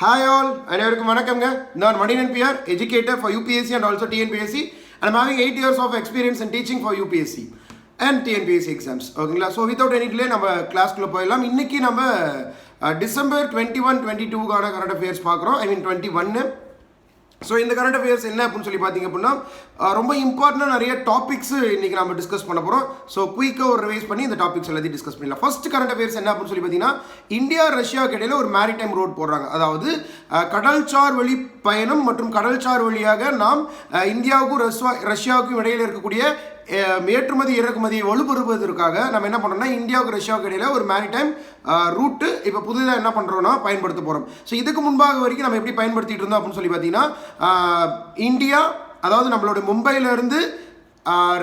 Hi all அனைவருக்கும் வணக்கம்ங்க. நான் மணிநன் PR educator for UPSC and also TNPSC and having eight years of experience and teaching for UPSC and TNPSC exams ஓகேங்களா so without any நம்ம கிளாஸ்க்குள்ளே போயிடலாம். இன்னைக்கு நம்ம டிசம்பர் டுவெண்ட்டி ஒன் டுவெண்ட்டி டூக்கான கரண்ட் அஃபேர்ஸ் பார்க்குறோம். ஐ மீன் டுவெண்ட்டி ஒன்னு so இந்த கரண்ட் அஃபேர்ஸ் என்ன அப்படின்னு சொல்லி பார்த்தீங்க அப்படின்னா ரொம்ப இம்பார்ட்டண்டாக நிறைய டாபிக்ஸ் இன்றைக்கி நம்ம டிஸ்கஸ் பண்ண போகிறோம் ஸோ குயிக்காக ஒரு ரிவைஸ் பண்ணி இந்த டாபிக்ஸ் எல்லாத்தையும் டிஸ்கஸ் பண்ணிடலாம். ஃபர்ஸ்ட் கரண்ட் அஃபேர்ஸ் என்ன அப்படின்னு சொல்லி பார்த்தீங்கன்னா இந்தியா ரஷ்யாவுக்கு இடையில ஒரு மேரிடைம் ரோட் போடுறாங்க. அதாவது கடல்சார் வழி பயணம் மற்றும் கடல்சார் வழியாக நாம் இந்தியாவுக்கும் ரஷ்யா ரஷ்யாவுக்கும் இடையில் இருக்கக்கூடிய ஏற்றுமதி இறக்குமதியை வலுப்படுத்துவதற்காக நம்ம என்ன பண்ணோம்னா இந்தியாவுக்கு ரஷ்யாவுக்கு இடையில ஒரு மேரிடைம் ரூட்டு இப்போ புதுதாக என்ன பண்ணுறோன்னா பயன்படுத்த போகிறோம் ஸோ இதுக்கு முன்பாக வரைக்கும் நம்ம எப்படி பயன்படுத்திட்டு இருந்தோம் அப்படின்னு சொல்லி பார்த்தீங்கன்னா இந்தியா அதாவது நம்மளோட மும்பையிலேருந்து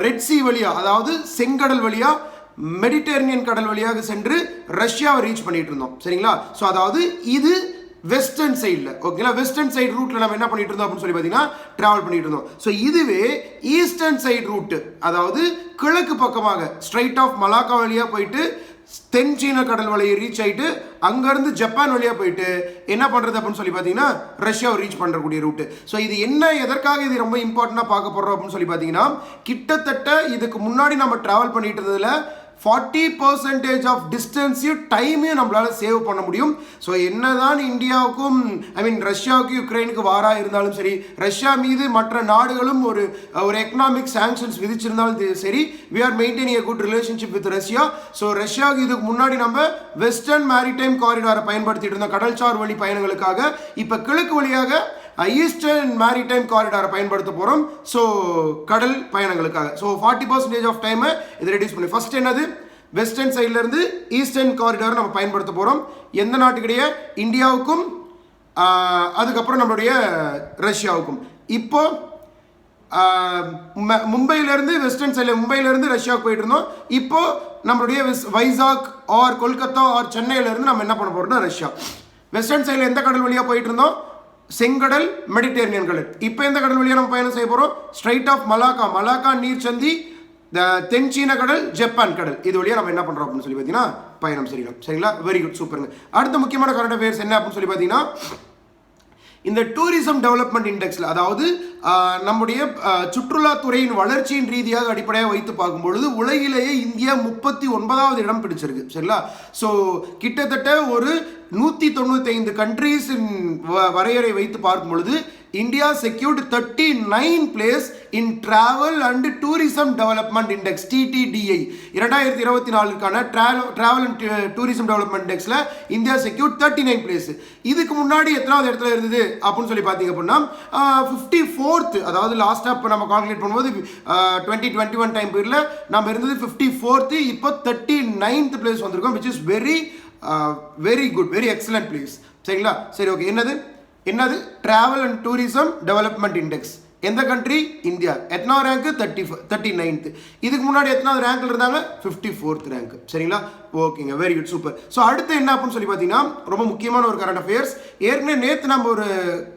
ரெட் சி வழியாக அதாவது செங்கடல் வழியாக மெடிட்டரேனியன் கடல் வழியாக சென்று ரஷ்யாவை ரீச் பண்ணிகிட்டு இருந்தோம். சரிங்களா? ஸோ அதாவது இது வெஸ்டர்ன் சைடில் ஓகேங்களா வெஸ்டர்ன் சைடு ரூட்டில் நம்ம என்ன பண்ணிட்டு இருந்தோம் அப்படின்னு சொல்லி பார்த்தீங்கன்னா ட்ராவல் பண்ணிட்டு இருந்தோம். ஸோ இதுவே ஈஸ்டர்ன் சைடு ரூட்டு அதாவது கிழக்கு பக்கமாக ஸ்ட்ரைட் ஆஃப் மலாக்கா வழியாக போயிட்டு தென் சீன கடல் வழியை ரீச் ஆகிட்டு அங்கேருந்து ஜப்பான் வழியாக போயிட்டு என்ன பண்ணுறது அப்படின்னு சொல்லி பார்த்தீங்கன்னா ரஷ்யாவை ரீச் பண்ணுறக்கூடிய ரூட்டு ஸோ இது என்ன எதற்காக இது ரொம்ப இம்பார்ட்டண்ட்டாக பார்க்க போகிறோம் அப்படின்னு சொல்லி பார்த்தீங்கன்னா கிட்டத்தட்ட இதுக்கு முன்னாடி நம்ம ட்ராவல் பண்ணிட்டு இருந்ததில் ஃபார்ட்டி பர்சன்டேஜ் ஆஃப் டிஸ்டன்ஸையும் டைமையும் நம்மளால் சேவ் பண்ண முடியும். ஸோ என்னதான் இந்தியாவுக்கும் ஐ மீன் ரஷ்யாவுக்கும் யுக்ரைனுக்கு வாராக இருந்தாலும் சரி ரஷ்யா மீது மற்ற நாடுகளும் ஒரு ஒரு எக்கனாமிக் சாங்ஷன்ஸ் விதிச்சிருந்தாலும் சரி we are maintaining a good relationship with Russia. So ரஷ்யாவுக்கு இதுக்கு முன்னாடி நம்ம வெஸ்டர்ன் மேரிடைம் காரிடாரை பயன்படுத்திட்டு இருந்தோம் கடல்சார் வழி பயணங்களுக்காக இப்போ கிழக்கு வழியாக ஈஸ்டர்ன் மேரிடைம் காரிடாரை பயன்படுத்த போகிறோம் ஸோ கடல் பயணங்களுக்காக. ஸோ ஃபார்ட்டி பர்சன்டேஜ் ஆஃப் டைமை இது ரெடியூஸ் பண்ணி. ஃபஸ்ட் என்னது? வெஸ்டர்ன் சைட்லேருந்து ஈஸ்டர்ன் காரிடார் நம்ம பயன்படுத்த போகிறோம் எந்த நாட்டுக்கிடையே? இந்தியாவுக்கும் அதுக்கப்புறம் நம்மளுடைய ரஷ்யாவுக்கும். இப்போ மும்பையிலேருந்து வெஸ்டர்ன் சைடில் மும்பையிலேருந்து ரஷ்யாவுக்கு போயிட்டு இருந்தோம். இப்போ நம்மளுடைய வைசாக் ஆர் கொல்கத்தா ஆர் சென்னையிலேருந்து நம்ம என்ன பண்ண போகிறோம்னா ரஷ்யா. வெஸ்டர்ன் சைடில் எந்த கடல் வழியாக போயிட்டு இருந்தோம்? செங்கடல் மெடிடேரியன் கடல் இப்போ எந்த கடல் வழியாக நம்ம பயணம் செய்ய போகிறோம் ஸ்ட்ரைட் ஆஃப் மலாக்கா மலாக்கா நீர் சந்தி த தென் சீன கடல் ஜப்பான் கடல். இது வழியாக நம்ம என்ன பண்ணுறோம் அப்படின்னு சொல்லி பார்த்தீங்கன்னா பயணம் செய்யலாம். சரிங்களா? வெரி குட் சூப்பருங்க அடுத்த முக்கியமான கரண்ட் அஃபேர்ஸ் என்ன அப்படின்னு சொல்லி பார்த்தீங்கன்னா இந்த டூரிசம் டெவலப்மெண்ட் இண்டெக்ஸில் அதாவது நம்முடைய சுற்றுலாத்துறையின் வளர்ச்சியின் ரீதியாக அடிப்படையாக வைத்து பார்க்கும் பொழுது உலகிலேயே இந்தியா முப்பத்தி ஒன்பதாவது இடம் பிடிச்சிருக்கு சரிங்களா? ஸோ கிட்டத்தட்ட ஒரு நூற்றி தொண்ணூத்தைந்து கண்ட்ரீஸின் வரையறை வைத்து பார்க்கும் பொழுது India secured thirty nine place in travel and tourism development index TTDI இரண்டாயிரத்தி இருபத்தி நாலுக்கான travel and tourism development இண்டெக்ஸில் India secured thirty nine place இதுக்கு முன்னாடி எத்தனாவது இடத்துல இருந்தது அப்படின்னு சொல்லி பார்த்தீங்க அப்படின்னா ஃபிஃப்டி ஃபோர்த் அதாவது லாஸ்ட்டாக இப்போ நம்ம கால்குலேட் பண்ணும்போது டுவெண்ட்டி டுவெண்ட்டி ஒன் டைம் பீரியடில் நம்ம இருந்தது ஃபிஃப்டி ஃபோர்த்து இப்போ தேர்ட்டி நைன்த் பிளேஸ் வந்திருக்கோம் which is very very good very excellent place சரிங்களா? சரி ஓகே என்னது? என்னது? Travel and tourism development index எந்த கண்ட்ரி இந்தியா. எத்தனாவது ரேங்க் தேர்ட்டி தேர்ட்டி நைன்த்து இதுக்கு முன்னாடி எத்தனாவது ரேங்க்ல இருந்தாங்க? ஃபிஃப்டி ஃபோர்த் ரேங்க் சரிங்களா ஓகேங்க வெரி குட் சூப்பர் ஸோ அடுத்து என்ன அப்படின்னு சொல்லி பார்த்தீங்கன்னா ரொம்ப முக்கியமான ஒரு கரண்ட் அஃபேர்ஸ் ஏற்கனவே நேற்று நம்ம ஒரு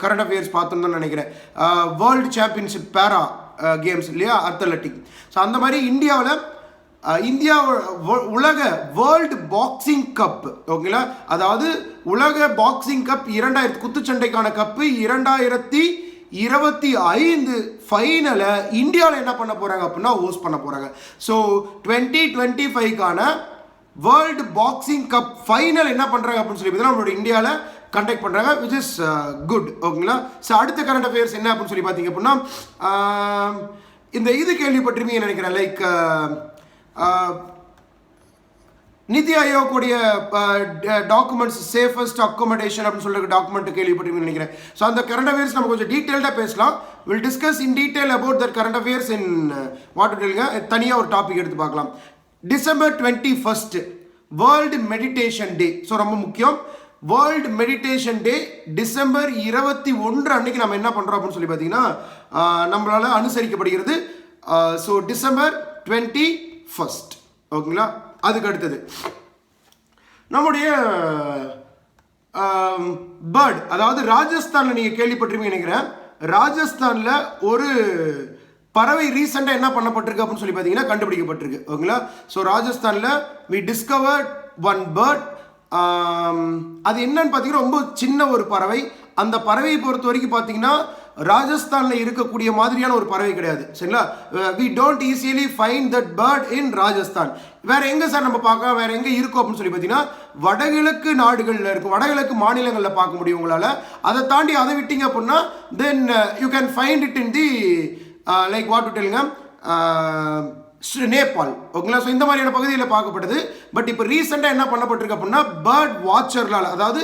கரண்ட் அஃபேர்ஸ் பார்த்தோம்னு நினைக்கிறேன். வேர்ல்டு சாம்பியன்ஷிப் பேரா கேம்ஸ் இல்லையா? அத்லட்டிக் ஸோ அந்த மாதிரி இந்தியாவில் இந்தியா உலக வேர்ல்டு பாக்ஸிங் கப் ஓகேங்களா அதாவது உலக பாக்ஸிங் கப் இரண்டாயிரத்தி குத்துச்சண்டைக்கான கப்பு இரண்டாயிரத்தி இருபத்தி ஐந்து ஃபைனலை இந்தியாவில் என்ன பண்ண போகிறாங்க அப்படின்னா ஹோஸ்ட் பண்ண போகிறாங்க ஸோ டுவெண்ட்டி டுவெண்ட்டி ஃபைவ்க்கான வேர்ல்டு பாக்ஸிங் கப் ஃபைனல் என்ன பண்ணுறாங்க அப்படின்னு சொல்லி பார்த்தீங்கன்னா நம்மளோட இந்தியாவில் கண்டக்ட் பண்ணுறாங்க விச் இஸ் குட் ஓகேங்களா ஸோ அடுத்த கரண்ட் அஃபேர்ஸ் என்ன அப்படின்னு சொல்லி பார்த்தீங்க அப்படின்னா இந்த இது கேள்விப்பட்டிருப்பீங்கன்னு நினைக்கிறேன். லைக் நிதி ஆயோக்குடைய டாக்குமெண்ட்ஸ் சேஃபஸ்ட் அக்கோமடேஷன் அப்படின்னு சொல்லிட்டு டாக்குமெண்ட் கேள்விப்பட்டிருப்பீங்கன்னு நினைக்கிறேன். ஸோ அந்த கரண்ட் அஃபேர்ஸ் நம்ம கொஞ்சம் டீட்டெயில்டாக பேசலாம். Will discuss in detail about that current affairs in what டெல்லுங்க தனியாக ஒரு டாபிக் எடுத்து பார்க்கலாம். December twenty first world meditation day so ரொம்ப முக்கியம். வேர்ல்டு மெடிடேஷன் டே டிசம்பர் இருபத்தி ஒன்று அன்னைக்கு நம்ம என்ன பண்ணுறோம் அப்படின்னு சொல்லி பார்த்தீங்கன்னா நம்மளால் அனுசரிக்கப்படுகிறது. ஸோ டிசம்பர் டுவெண்ட்டி ஃபஸ்ட் ஓகேங்களா? அதுக்கு அடுத்தது. நம்முடைய பேர்ட் அதாவது ராஜஸ்தானில் நீங்கள் கேள்விப்பட்டிருப்பீங்க நினைக்கிறேன். ராஜஸ்தானில் ஒரு பறவை ரீசெண்டாக என்ன பண்ணப்பட்டிருக்கு அப்படின்னு சொல்லி பார்த்தீங்கன்னா கண்டுபிடிக்கப்பட்டிருக்கு. ஓகேங்களா? ஸோ ராஜஸ்தானில் வி டிஸ்கவர்ட் ஒன் பேர்ட் அது என்னன்னு பார்த்தீங்கன்னா ரொம்ப சின்ன ஒரு பறவை. அந்த பறவையை பொறுத்த வரைக்கும் பார்த்தீங்கன்னா ராஜஸ்தானில் இருக்கக்கூடிய மாதிரியான ஒரு பறவை கிடையாது. சரிங்களா? We don't easily find that bird in Rajasthan. வேற எங்கே சார் நம்ம பார்க்கலாம் வேற எங்கே இருக்கும் அப்படின்னு சொல்லி பார்த்தீங்கன்னா வடகிழக்கு நாடுகளில் இருக்கும். வடகிழக்கு மாநிலங்களில் பார்க்க முடியும் உங்களால். அதை தாண்டி அதை விட்டீங்க அப்படின்னா then you can find it in the like what to டெல்லுங்க Nepal. ஓகேங்களா? ஸோ இந்த மாதிரியான பகுதியில் பார்க்கப்படுது பட் இப்போ ரீசெண்டாக என்ன பண்ணப்பட்டிருக்கு அப்படின்னா பேர்ட் வாட்சர்களால் அதாவது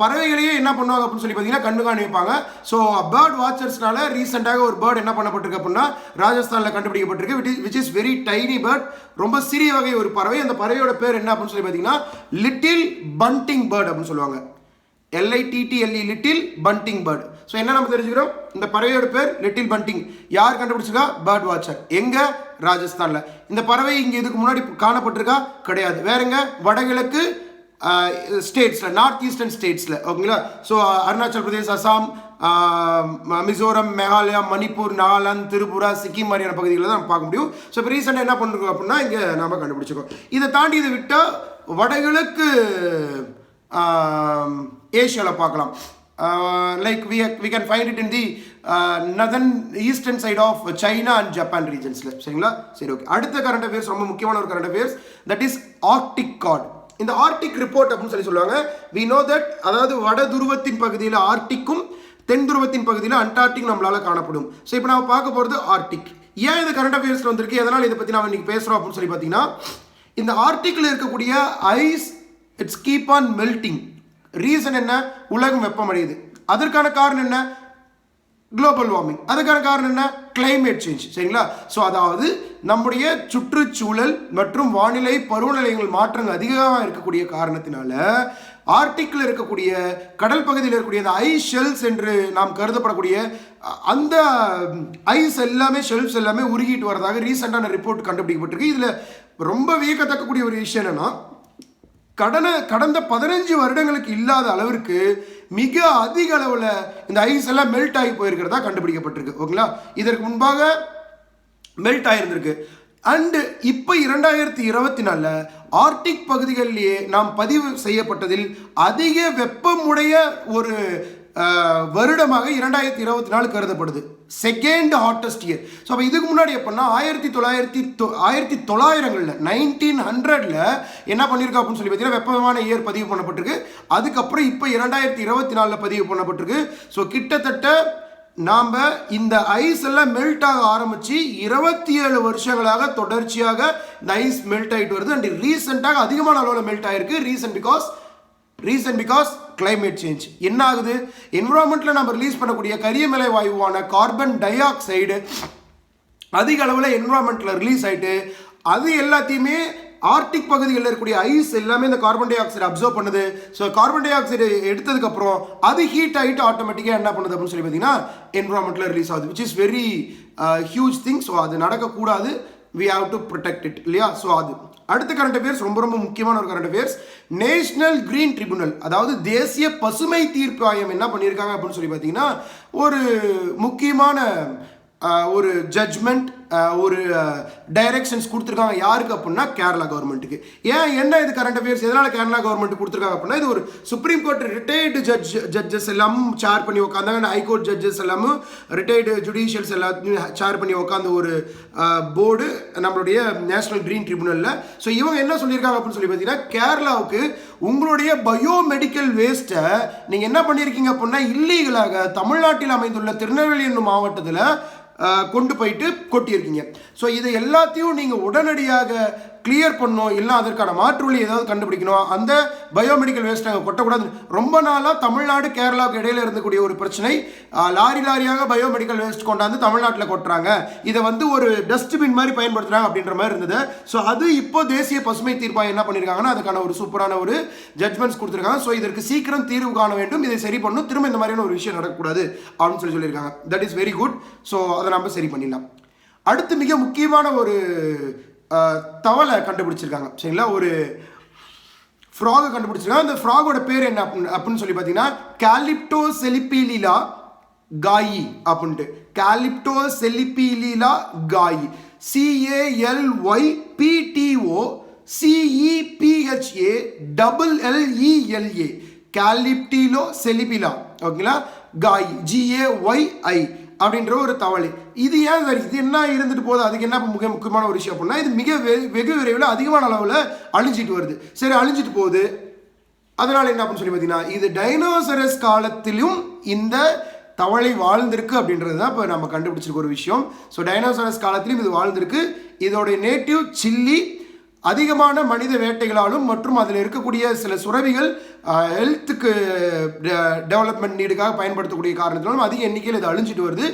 பறவைகளையே என்ன பண்ணுவாங்க அப்படின்னு சொல்லி பார்த்தீங்கன்னா கண்டு காணிப்பாங்க ஸோ பேர்ட் வாட்சர்ஸ்னால ரீசெண்டாக ஒரு பேர்ட் என்ன பண்ணப்பட்டிருக்கு அப்படின்னா ராஜஸ்தானில் கண்டுபிடிக்கப்பட்டிருக்கு with is which is very tiny bird ரொம்ப சிறிய வகை ஒரு பறவை. அந்த பறவையோட பேர் என்ன அப்படின்னு சொல்லி பார்த்தீங்கன்னா லிட்டில் பண்டிங் பேர்ட் அப்படின்னு சொல்லுவாங்க. L I T T L E little bunting bird so என்ன நம்ம தெரிஞ்சுக்கிறோம்? இந்த பறவையோட பேர் லிட்டில் பண்டிங் யார் கண்டுபிடிச்சிருக்கா? பேர்ட் வாட்சர் எங்கே? ராஜஸ்தானில். இந்த பறவை இங்கே இதுக்கு முன்னாடி காணப்பட்டிருக்கா? கிடையாது. வேறங்க வடகிழக்கு ஸ்டேட்ஸில் நார்த் ஈஸ்டர்ன் ஸ்டேட்ஸில் ஓகேங்களா? ஸோ அருணாச்சல் பிரதேஷ் அசாம் ம- மிசோரம் மேகாலயா மணிப்பூர் நாகாலாந்து திரிபுரா சிக்கிம் மாதிரியான பகுதிகளில் தான் நம்ம பார்க்க முடியும். ஸோ இப்போ ரீசெண்டாக என்ன பண்ணுறோம் அப்படின்னா இங்கே நம்ம கண்டுபிடிச்சிருக்கோம். இதை தாண்டி இதை விட்டால் வடகிழக்கு ஏஷியாவில் பார்க்கலாம். Like we we can find it in the northern eastern side of China and Japan ரீஜன்ஸில் சரிங்களா சரி ஓகே அடுத்த கரண்ட் அஃபேர்ஸ் ரொம்ப முக்கியமான ஒரு current affairs that is Arctic card இந்த ஆர்டிக் ரிப்போர்ட் அப்படின்னு சொல்லி சொல்லுவாங்க. வி நோ தட் அதாவது வட துருவத்தின் பகுதியில் ஆர்டிக்கும் தென் துருவத்தின் பகுதியில் அண்டார்டிக் நம்மளால் காணப்படும். ஸோ இப்போ நம்ம பார்க்க போகிறது ஆர்டிக் ஏன் இது கரண்ட் அஃபேர்ஸில் வந்திருக்கு? எதனால் இதை பற்றி நம்ம இன்றைக்கி பேசுகிறோம் அப்படின்னு சொல்லி பார்த்தீங்கன்னா இந்த ஆர்டிக்கில் இருக்கக்கூடிய ice it's keep on melting reason என்ன? உலகம் வெப்பமடையுது. அதற்கான காரணம் என்ன? குளோபல் வார்மிங் அதுக்கான காரணம் என்ன? கிளைமேட் சேஞ்ச் சரிங்களா? ஸோ அதாவது நம்முடைய சுற்றுச்சூழல் மற்றும் வானிலை பருவநிலைகள் மாற்றங்கள் அதிகமாக இருக்கக்கூடிய காரணத்தினால ஆர்டிக்கில் இருக்கக்கூடிய கடல் பகுதியில் இருக்கக்கூடிய அந்த ஐஸ் ஷெல்ஸ் என்று நாம் கருதப்படக்கூடிய அந்த ஐஸ் எல்லாமே ஷெல்ஃப்ஸ் எல்லாமே உருகிட்டு வரதாக ரீசெண்டான ரிப்போர்ட் கண்டுபிடிக்கப்பட்டிருக்கு. இதில் ரொம்ப வியக்கத்தக்கக்கூடிய ஒரு விஷயம் என்னென்னா கடன கடந்த பதினஞ்சு வருடங்களுக்கு இல்லாத அளவிற்கு மிக அதிக அளவில் இந்த ஐஸ் எல்லாம் மெல்ட் ஆகி போயிருக்கிறதா கண்டுபிடிக்கப்பட்டிருக்கு. ஓகேங்களா? இதற்கு முன்பாக மெல்ட் ஆகிருந்திருக்கு அண்டு இப்போ இரண்டாயிரத்தி இருபத்தி நாலில் ஆர்டிக் பகுதிகளிலேயே நாம் பதிவு செய்யப்பட்டதில் அதிக வெப்பமுடைய ஒரு வருடமாக இரண்டாயிரத்தி இருபத்தி நாலு கருதப்படுது. செகண்ட் ஹாட்டஸ்ட் இயர் ஸோ அப்போ இதுக்கு முன்னாடி எப்படின்னா ஆயிரத்தி தொள்ளாயிரத்தி தொ ஆயிரத்தி தொள்ளாயிரங்களில் நைன்டீன் ஹண்ட்ரடில் என்ன பண்ணியிருக்கா அப்படின்னு சொல்லி பார்த்தீங்கன்னா வெப்பமான இயர் பதிவு பண்ணப்பட்டிருக்கு. அதுக்கப்புறம் இப்போ இரண்டாயிரத்தி இருபத்தி நாலில் பதிவு பண்ணப்பட்டிருக்கு. ஸோ கிட்டத்தட்ட நாம் இந்த ஐஸ் எல்லாம் மெல்ட் ஆக ஆரம்பித்து இருபத்தி ஏழு வருஷங்களாக தொடர்ச்சியாக இந்த ஐஸ் மெல்ட் ஆகிட்டு வருது அண்ட் ரீசெண்டாக அதிகமான அளவில் மெல்ட் ஆகிருக்கு reason because reason because climate change என்ன ஆகுது என்விரான்மெண்ட்டில் நம்ம ரிலீஸ் பண்ணக்கூடிய கரியமலை வாயுவான கார்பன் டை ஆக்சைடு அதிக அளவில் என்விரான்மெண்ட்டில் ரிலீஸ் ஆகிட்டு அது எல்லாத்தையுமே ஆர்டிக் பகுதிகளில் இருக்கக்கூடிய ஐஸ் எல்லாமே இந்த கார்பன் டை ஆக்சைடு அப்சர்வ் பண்ணுது. ஸோ கார்பன் டை ஆக்சைடு எடுத்ததுக்கப்புறம் அது ஹீட் ஆகிட்டு ஆட்டோமேட்டிக்காக என்ன பண்ணுது அப்படின்னு சொல்லி பார்த்தீங்கன்னா என்விரான்மெண்ட்டில் ரிலீஸ் ஆகுது. Which is very huge thing so அது நடக்கக்கூடாது. We have to protect it இல்லையா? ஸோ அது. அடுத்த கரண்ட் அஃபேர்ஸ் ரொம்ப ரொம்ப முக்கியமான ஒரு current affairs national green tribunal அதாவது தேசிய பசுமை தீர்ப்பு ஆயம் என்ன பண்ணியிருக்காங்க அப்படின்னு சொல்லி பார்த்தீங்கன்னா ஒரு முக்கியமான ஒரு ஜட்ஜ்மெண்ட் ஒரு டைரக்ஷன்ஸ் கொடுத்துருக்காங்க யாருக்கு அப்படின்னா கேரளா கவர்மெண்ட்டுக்கு ஏன் என்ன இது கரண்ட் அஃபேர்ஸ் எதனால் கேரளா கவர்மெண்ட் கொடுத்துருக்காங்க அப்படின்னா இது ஒரு supreme court retired judge judges எல்லாம் சேர் பண்ணி உட்காந்தாங்க ஹைகோர்ட் ஜட்ஜஸ் எல்லாமும் ரிட்டையர்டு ஜுடிஷியல்ஸ் எல்லாத்தையும் சேர் பண்ணி உட்காந்த ஒரு போர்டு நம்மளுடைய நேஷனல் க்ரீன் ட்ரிபுனலில் ஸோ இவங்க என்ன சொல்லியிருக்காங்க அப்படின்னு சொல்லி பார்த்தீங்கன்னா கேரளாவுக்கு உங்களுடைய பயோமெடிக்கல் வேஸ்ட்டை நீங்கள் என்ன பண்ணியிருக்கீங்க அப்படின்னா இல்லீகலாக தமிழ்நாட்டில் அமைந்துள்ள திருநெல்வேலி என்னும் மாவட்டத்தில் கொண்டு போயிட்டு கொட்டியிருக்கீங்க. ஸோ இதை எல்லாத்தையும் நீங்கள் உடனடியாக கிளியர் பண்ணணும் இல்லை அதற்கான மாற்று வழி ஏதாவது கண்டுபிடிக்கணும். அந்த பயோமெடிக்கல் வேஸ்ட் நாங்கள் கொட்டக்கூடாது. ரொம்ப நாளாக தமிழ்நாடு கேரளாவுக்கு இடையில இருந்தக்கூடிய ஒரு பிரச்சனை லாரி லாரியாக பயோமெடிக்கல் வேஸ்ட் கொண்டாந்து தமிழ்நாட்டில் கொட்டுறாங்க. இதை வந்து ஒரு டஸ்ட்பின் மாதிரி பயன்படுத்துகிறாங்க அப்படின்ற மாதிரி இருந்தது. ஸோ அது இப்போ தேசிய பசுமை தீர்ப்பாயம் என்ன பண்ணியிருக்காங்கன்னா அதுக்கான ஒரு சூப்பரான ஒரு ஜட்மெண்ட்ஸ் கொடுத்துருக்காங்க. ஸோ இதற்கு சீக்கிரம் தீர்வு காண வேண்டும். இதை சரி பண்ணணும். திரும்ப இந்த மாதிரியான ஒரு விஷயம் நடக்கக்கூடாது அப்படின்னு சொல்லி சொல்லியிருக்காங்க. That is very good so அதை நம்ம சரி பண்ணிடலாம். அடுத்து மிக முக்கியமான ஒரு தவளை கண்டுபிடிச்சிருக்காங்க. சரிங்களா? ஒரு ஃப்ராகை கண்டுபிடிச்சிருக்காங்க. அந்த ஃப்ராகோட பேர் என்ன அப்படின்னு அப்படின்னு சொல்லி பார்த்தீங்கன்னா கேலிப்டோ செலிபிலிலா காயி அப்படின்ட்டு கேலிப்டோ செலிபிலிலா காயி சிஏஎல்ஒய் பிடிஓ சிஇபிஹெச்ஏ டபுள் எல்இஎல்ஏ கேலிப்டிலோ செலிபிலா ஓகேங்களா காய் ஜிஏஒய் ஐ அப்படின்ற ஒரு தவளை. இது ஏன் சார்? இது என்ன இருந்துட்டு போகுது? அதுக்கு என்ன மிக முக்கியமான ஒரு விஷயம் அப்படின்னா இது மிக வெ- வெகு விரைவில் அதிகமான அளவில் அழிஞ்சிட்டு வருது. சரி அழிஞ்சிட்டு போகுது. அதனால் என்ன அப்படின்னு சொல்லி பார்த்தீங்கன்னா இது டைனோசரஸ் காலத்திலும் இந்த தவளை வாழ்ந்திருக்கு அப்படின்றது தான் இப்போ நம்ம கண்டுபிடிச்சிருக்க ஒரு விஷயம். ஸோ டைனோசரஸ் காலத்திலும் இது வாழ்ந்திருக்கு. இதோடைய நேட்டிவ் சில்லி அதிகமான மனித வேட்டைகளாலும் மற்றும் அதில் இருக்கக்கூடிய சில சுரவிகள் ஹெல்த்துக்கு டெவலப்மெண்ட் நீடுக்காக பயன்படுத்தக்கூடிய காரணத்தினாலும் அதிக எண்ணிக்கையில் இது அழிஞ்சிட்டு வருது.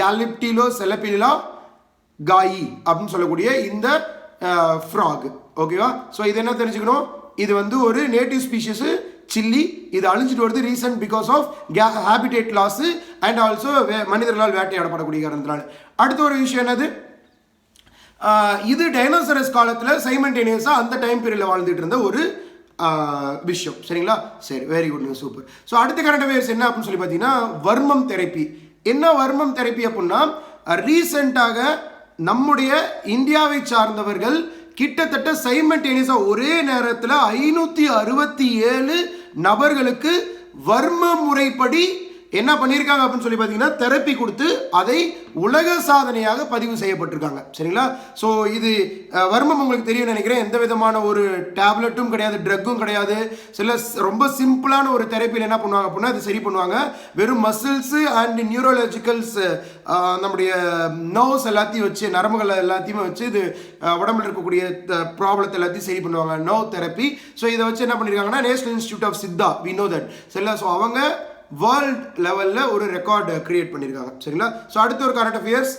கேலிப்டிலோ செலப்பிலா காயி அப்படின்னு சொல்லக்கூடிய இந்த ஃப்ராக் ஓகேவா ஸோ இது என்ன தெரிஞ்சுக்கணும்? இது வந்து ஒரு நேட்டிவ் ஸ்பீஷிஸு சில்லி. இது அழிஞ்சிட்டு வருது ரீசன்ட் பிகாஸ் ஆஃப் கே ஹேபிடேட் லாஸு அண்ட் ஆல்சோ மனிதர்களால் வேட்டையாடப்படக்கூடிய காரணத்தினால. அடுத்த ஒரு விஷயம் என்னது? இது டைனோசரஸ் காலத்தில் சைமண்டேனியஸாக அந்த டைம் பீரியடில் வாழ்ந்துட்டு இருந்த ஒரு விஷயம். சரிங்களா? சரி வெரி குட் சூப்பர் ஸோ அடுத்த கரண்ட் அஃபேர்ஸ் என்ன அப்படின்னு சொல்லி பார்த்தீங்கன்னா வர்மம் தெரப்பி. என்ன வர்மம் தெரப்பி அப்படின்னா ரீசெண்டாக நம்முடைய இந்தியாவை சார்ந்தவர்கள் கிட்டத்தட்ட சைமண்டேனியஸாக ஒரே நேரத்தில் ஐநூற்றி அறுபத்தி ஏழு நபர்களுக்கு வர்ம முறைப்படி என்ன பண்ணியிருக்காங்க அப்படின்னு சொல்லி பார்த்தீங்கன்னா தெரப்பி கொடுத்து அதை உலக சாதனையாக பதிவு செய்யப்பட்டிருக்காங்க. சரிங்களா? ஸோ இது வர்மம் உங்களுக்கு தெரியும் நினைக்கிறேன். எந்த விதமான ஒரு டேப்லெட்டும் கிடையாது ட்ரக்கும் கிடையாது. சில ரொம்ப சிம்பிளான ஒரு தெரப்பியில் என்ன பண்ணுவாங்க அப்படின்னா அது சரி பண்ணுவாங்க. வெறும் மசில்ஸு அண்ட் நியூரோலஜிக்கல்ஸ் நம்முடைய நர்வ்ஸ் எல்லாத்தையும் வச்சு நரம்புகள் எல்லாத்தையுமே வச்சு இது உடம்புல இருக்கக்கூடிய ப்ராப்ளத்தை எல்லாத்தையும் சரி பண்ணுவாங்க. நோ தெரப்பி ஸோ இதை வச்சு என்ன பண்ணியிருக்காங்கன்னா national institute of Siddha we know that சரிங்களா? ஸோ அவங்க வேர்ல்ட் லெவலில் ஒரு ரெக்கார்டு கிரியேட் பண்ணியிருக்காங்க சரிங்களா? ஸோ அடுத்த ஒரு கரண்ட் அஃபேர்ஸ்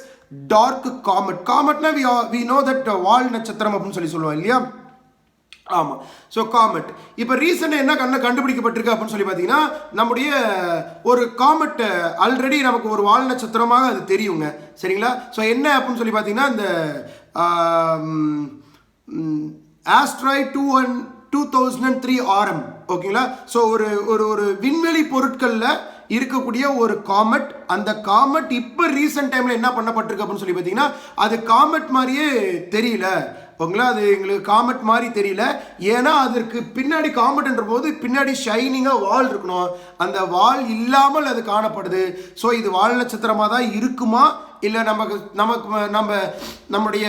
டார்க் காமெட் காமெட்னா வி வி நோ தட் வால் நட்சத்திரம் அப்படின்னு சொல்லி சொல்லுவோம் இல்லையா? ஆமாம் ஸோ காமெட் இப்போ ரீசெண்டாக என்ன கண்ண கண்டுபிடிக்கப்பட்டிருக்கு அப்படின்னு சொல்லி பார்த்தீங்கன்னா நம்முடைய ஒரு காமெட் ஆல்ரெடி uh, நமக்கு ஒரு வால் நட்சத்திரமாக அது தெரியுங்க. சரிங்களா? ஸோ என்ன அப்படின்னு சொல்லி பார்த்தீங்கன்னா இந்த asteroid two one two thousand and three RM ஓகேங்களா ஸோ ஒரு ஒரு ஒரு விண்வெளி பொருட்களில் இருக்கக்கூடிய ஒரு காமெட் அந்த காமெட் இப்போ ரீசெண்ட் டைமில் என்ன பண்ணப்பட்டிருக்கு அப்படின்னு சொல்லி பார்த்தீங்கன்னா அது காமெட் மாதிரியே தெரியல. ஓகேங்களா அது எங்களுக்கு காமெட் மாதிரி தெரியல. ஏன்னா அதற்கு பின்னாடி காமெட்ன்ற போது பின்னாடி ஷைனிங்காக வால் இருக்கணும். அந்த வால் இல்லாமல் அது காணப்படுது. ஸோ இது வால் நட்சத்திரமாக தான் இருக்குமா? இல்லை நமக்கு நமக்கு நம்ம நம்முடைய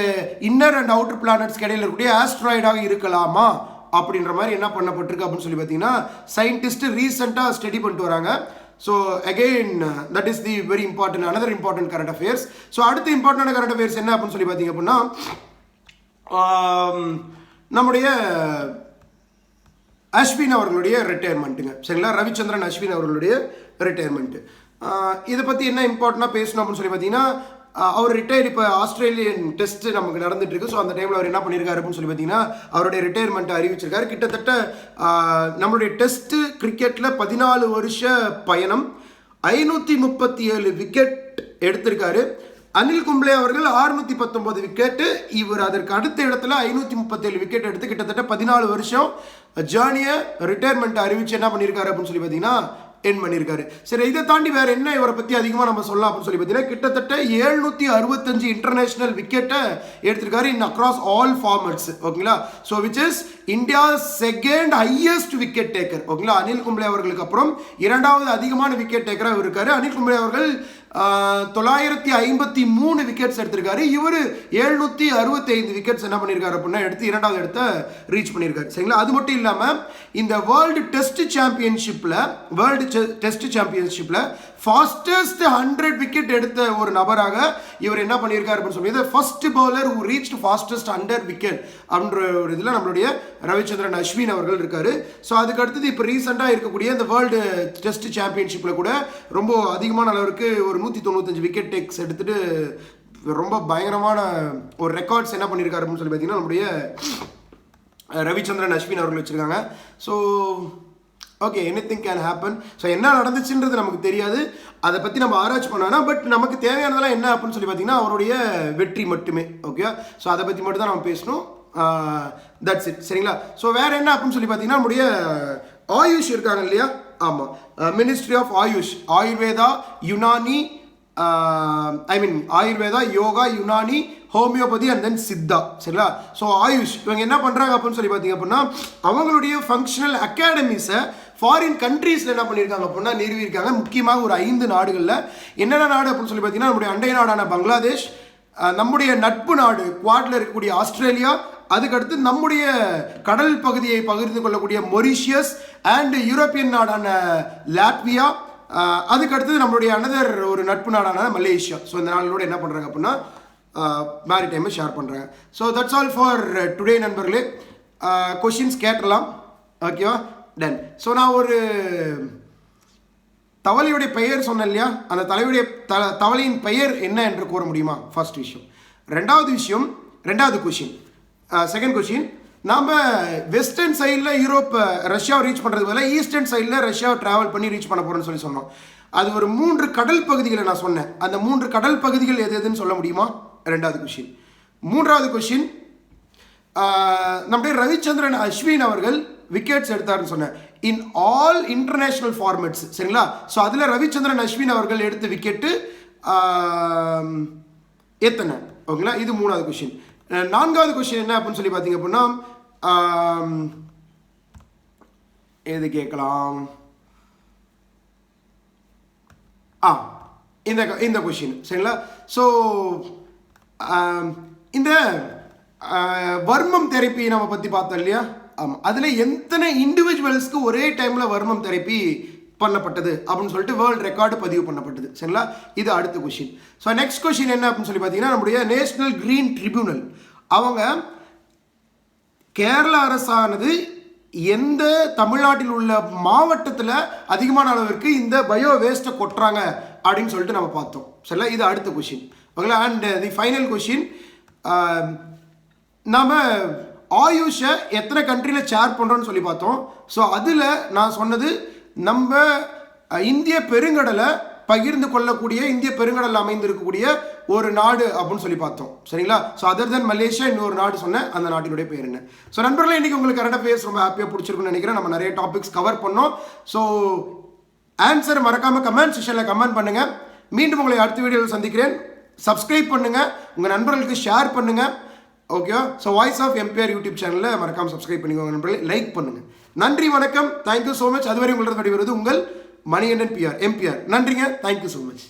இன்னர் அண்ட் அவுட்டர் பிளானட்ஸ்க்கு இடையில இருக்கக்கூடிய ஆஸ்ட்ராய்டாக இருக்கலாமா? அப்படின்ற மாதிரி என்ன பண்ணப்பட்டிருக்கு அப்படின்னு சொல்லி பார்த்தீங்கன்னா சயின்டிஸ்ட் ரீசெண்டாக ஸ்டடி பண்ணிட்டு வராங்க. So again that is the very important another important current affairs so அடுத்த இம்பார்ட்டன்டான கரண்ட் அஃபேர்ஸ் என்ன அப்படின்னு சொல்லி பார்த்தீங்க அப்படின்னா நம்முடைய அஸ்வின் அவர்களுடைய ரிட்டையர்மெண்ட்டுங்க சரிங்களா? ரவிச்சந்திரன் அஸ்வின் அவர்களுடைய ரிட்டையர்மெண்ட்டு இதை பற்றி என்ன இம்பார்ட்டண்ட்டாக பேசணும் அப்படின்னு சொல்லி பார்த்தீங்கன்னா அவர் ரிட்டையர் இப்போ ஆஸ்திரேலியன் டெஸ்ட் நமக்கு நடந்துட்டு இருக்கு ஸோ அந்த டைமில் அவர் என்ன பண்ணியிருக்காரு அப்படின்னு சொல்லி பார்த்தீங்கன்னா அவருடைய ரிட்டையர்மெண்ட் அறிவிச்சிருக்காரு. கிட்டத்தட்ட நம்மளுடைய டெஸ்ட் கிரிக்கெட்டில் பதினாலு வருஷ பயணம் ஐநூற்றி முப்பத்தி ஏழு விக்கெட் எடுத்திருக்காரு. அனில் கும்ப்ளே அவர்கள் 619 பத்தொன்பது விக்கெட்டு இவர் அதற்கு அடுத்த இடத்துல ஐநூற்றி முப்பத்தேழு விக்கெட் எடுத்து கிட்டத்தட்ட பதினாலு வருஷம் ஜேர்னியை ரிட்டையர்மெண்ட் அறிவிச்சு என்ன பண்ணியிருக்காரு அப்படின்னு சொல்லி பார்த்தீங்கன்னா என் பண்ணியிருக்காரு. சரி இதை தாண்டி வேற என்ன இவரை பற்றி அதிகமாக நம்ம சொல்லலாம் அப்படின்னு சொல்லி பார்த்தீங்கன்னா கிட்டத்தட்ட ஏழ்நூற்றி அறுபத்தஞ்சு இன்டர்நேஷனல் விக்கெட்டை எடுத்திருக்காரு இன் அக்ராஸ் ஆல் ஃபார்மட்ஸ் ஓகேங்களா? So which is India second highest wicket taker ஓகேங்களா? அனில் கும்ளே அவர்களுக்கு அப்புறம் இரண்டாவது அதிகமான விக்கெட் டேக்கராக இருக்காரு. அனில் கும்ளே அவர்கள் தொள்ளாயிரத்தி ஐம்பத்தி மூணு விக்கெட்ஸ் எடுத்திருக்காரு. இவர் எழுநூற்றி அறுபத்தி ஐந்து விக்கெட்ஸ் என்ன பண்ணியிருக்காரு அப்படின்னா எடுத்து இரண்டாவது இடத்த ரீச் பண்ணியிருக்காரு சரிங்களா? அது மட்டும் இல்லாமல் இந்த வேர்ல்டு டெஸ்ட் சாம்பியன்ஷிப்பில் வேர்ல்டு டெஸ்ட் சாம்பியன்ஷிப்பில் ஃபாஸ்டஸ்ட் ஹண்ட்ரட் விக்கெட் எடுத்த ஒரு நபராக இவர் என்ன பண்ணியிருக்காரு அப்படின்னு சொல்லி first bowler who reach fastest hundred wicket அப்படின்ற ஒரு இதில் நம்மளுடைய ரவிச்சந்திரன் அஸ்வின் அவர்கள் இருக்காரு. ஸோ அதுக்கு அடுத்தது இப்போ ரீசெண்டாக இருக்கக்கூடிய இந்த வேர்ல்டு டெஸ்ட் சாம்பியன்ஷிப்பில் கூட ரொம்ப அதிகமான அளவிற்கு ஒரு நூற்றி தொண்ணூத்தஞ்சு விக்கெட் டேக்ஸ் எடுத்துட்டு ரொம்ப பயங்கரமான ஒரு ரெக்கார்ட்ஸ் என்ன பண்ணியிருக்காரு அப்படின்னு சொல்லி பார்த்தீங்கன்னா நம்முடைய ரவிச்சந்திரன் அஸ்வின் அவர்கள் வச்சுருக்காங்க. So okay any thing can happen so என்ன நடந்துச்சுன்றது நமக்கு தெரியாது. அதை பற்றி நம்ம ஆராய்ச்சி பண்ணோம்னா பட் நமக்கு தேவையானதெல்லாம் என்ன அப்படின்னு சொல்லி பார்த்தீங்கன்னா அவருடைய வெற்றி மட்டுமே. ஓகே ஸோ அதை பற்றி மட்டும் தான் நம்ம பேசணும். தட்ஸ் இட் சரிங்களா? ஸோ வேறு என்ன அப்படின்னு சொல்லி பார்த்தீங்கன்னா நம்முடைய ஆயுஷ் இருக்காங்க இல்லையா? ஆமாம் ministry of Ayush Ayurveda Unani I mean Ayurveda yoga Unani homeopathy and then Siddha சரிங்களா? ஸோ ஆயுஷ் இவங்க என்ன பண்ணுறாங்க அப்படின்னு சொல்லி பார்த்தீங்க அப்படின்னா அவங்களுடைய ஃபங்க்ஷனல் அகாடமிஸை ஃபாரின் கண்ட்ரீஸில் என்ன பண்ணியிருக்காங்க அப்படின்னா நிறுவியிருக்காங்க. முக்கியமாக ஒரு ஐந்து நாடுகளில். என்னென்ன நாடு அப்படின்னு சொல்லி பார்த்தீங்கன்னா நம்முடைய அண்டை நாடான பங்களாதேஷ் நம்முடைய நட்பு நாடு குவாட்ல இருக்கக்கூடிய ஆஸ்திரேலியா அதுக்கடுத்து நம்முடைய கடல் பகுதியை பகிர்ந்து கொள்ளக்கூடிய மொரிஷியஸ் அண்ட் யூரோப்பியன் நாடான லாட்வியா அதுக்கடுத்தது நம்மளுடைய அனதர் ஒரு நட்பு நாடான மலேசியா. ஸோ இந்த நாளோட என்ன பண்ணுறாங்க அப்படின்னா மேரி டைமை ஷேர் பண்ணுறாங்க so that's all for today நண்பர்களே. கொஷின்ஸ் கேட்டலாம். ஓகேவா டன் ஸோ நான் ஒரு தவளையுடைய பெயர் சொன்னேன் இல்லையா? அந்த தலையுடைய த தவளையின் பெயர் என்ன என்று கூற முடியுமா? ஃபர்ஸ்ட் விஷயம். ரெண்டாவது விஷயம் ரெண்டாவது கொஷின் செகண்ட் கொஷின் நாம் வெஸ்டர்ன் சைடில் யூரோப் ரஷ்யாவை ரீச் பண்ணுறது பதிலாக ஈஸ்டர்ன் சைடில் ரஷ்யாவை ட்ராவல் பண்ணி ரீச் பண்ண போகிறோம்னு சொல்லி சொன்னோம். அது ஒரு மூன்று கடல் பகுதிகளை நான் சொன்னேன். அந்த மூன்று கடல் பகுதிகள் எது எதுன்னு சொல்ல முடியுமா? ரெண்டாவது கொஷின் மூன்றாவது கொஷின் நம்முடைய ரவிச்சந்திரன் அஸ்வின் அவர்கள் விக்கெட்ஸ் எடுத்தாருன்னு சொன்னேன். இன் ஆல் இன்டர்நேஷ்னல் ஃபார்மேட்ஸ் சரிங்களா? ஸோ அதில் ரவிச்சந்திரன் அஸ்வின் அவர்கள் எடுத்த விக்கெட்டு எத்தனை? ஓகேங்களா? இது மூணாவது கொஷின் நான்காவது கொஷின் என்ன அப்படின்னு சொல்லி பார்த்தீங்க அப்படின்னா எது கேட்கலாம்? ஆ இந்த இந்த கொஷின் சரிங்களா? ஸோ இந்த வர்மம் தெரப்பி நம்ம பற்றி பார்த்தோம் இல்லையா? ஆமாம் அதில் எத்தனை இண்டிவிஜுவல்ஸ்க்கு ஒரே டைமில் வர்மம் தெரப்பி பண்ணப்பட்டது அப்படின்னு சொல்லிட்டு வேர்ல்டு ரெக்கார்டு பதிவு பண்ணப்பட்டது. சரிங்களா? இது அடுத்த கொஷின் ஸோ நெக்ஸ்ட் கொஷின் என்ன அப்படின்னு சொல்லி பார்த்தீங்கன்னா நம்முடைய நேஷனல் க்ரீன் ட்ரிபியூனல் அவங்க கேரள அரசானது எந்த தமிழ்நாட்டில் உள்ள மாவட்டத்தில் அதிகமான அளவிற்கு இந்த பயோ வேஸ்ட்டை கொட்டுறாங்க அப்படின்னு சொல்லிட்டு நம்ம பார்த்தோம். சரிங்களா? இது அடுத்த கொஷின் ஓகேங்களா? அண்ட் தி ஃபைனல் கொஷின் நாம் ஆயுஷை எத்தனை கண்ட்ரியில் ஷேர் பண்ணுறோன்னு சொல்லி பார்த்தோம். ஸோ அதில் நான் சொன்னது நம்ம இந்திய பெருங்கடலை பகிர்ந்து கொள்ளக்கூடிய இந்திய பெருங்கடல் அமைந்திருக்கக்கூடிய ஒரு நாடு அப்படின்னு சொல்லி பார்த்தோம். சரிங்களா? ஸோ அதர் தென் மலேசியா இன்னொரு நாடு சொன்னேன் அந்த நாட்டினுடைய பேர் என்ன? ஸோ நண்பர்களே இன்னைக்கு உங்களுக்கு கரெக்டாக பேஸ் ரொம்ப ஹாப்பியாக பிடிச்சிருக்குன்னு நினைக்கிறேன். நம்ம நிறைய டாபிக்ஸ் கவர் பண்ணோம். ஸோ ஆன்சர் மறக்காம கமெண்ட் செஷனில் கமெண்ட் பண்ணுங்கள் மீண்டும் உங்களை அடுத்த வீடியோவில் சந்திக்கிறேன். சப்ஸ்கிரைப் பண்ணுங்கள் உங்கள் நண்பர்களுக்கு ஷேர் பண்ணுங்கள் ஓகேவா so voice of MBR YouTube சேனலில் மறக்காமல் சப்ஸ்கிரைப் பண்ணிக்கோங்க நண்பர்களே. லைக் பண்ணுங்கள் நன்றி வணக்கம். தேங்க்யூ ஸோ மச் அதுவரை உங்களது வருவது உங்கள் மணிகண்டன் பிஆர் எம்பிஆர் நன்றிங்க. Thank you so much